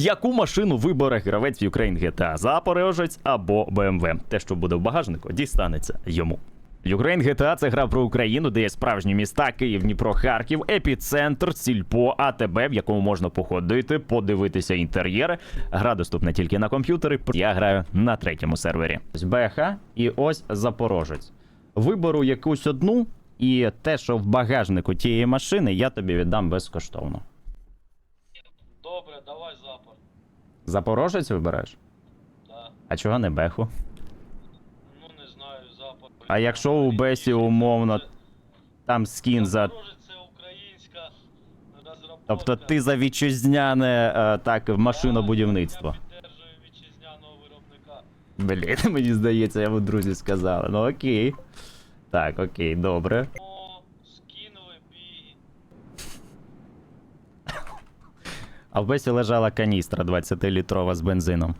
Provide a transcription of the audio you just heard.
Яку машину вибере гравець в Ukraine GTA? Запорожець або BMW? Те, що буде в багажнику, дістанеться йому. Ukraine GTA – це гра про Україну, де є справжні міста Київ, Дніпро, Харків, епіцентр, сільпо, АТБ, в якому можна походити, подивитися інтер'єри. Гра доступна тільки на комп'ютери. Я граю на третьому сервері. Ось БХ і ось Запорожець. Виберу якусь одну, і те, що в багажнику тієї машини, я тобі віддам безкоштовно. Добре, давай запор. Запорожець вибереш? Да. А чого не беху? Ну не знаю, запор. А якщо у Бесі умовно там скін за. Це українська розробка. Тобто ти за вітчизняне е, так машинобудівництво. Я підтримую вітчизняного виробника. Блін, мені здається, я друзі сказали. Ну окей. Так, окей, добре. А в Бесі лежала каністра 20-літрова з бензином.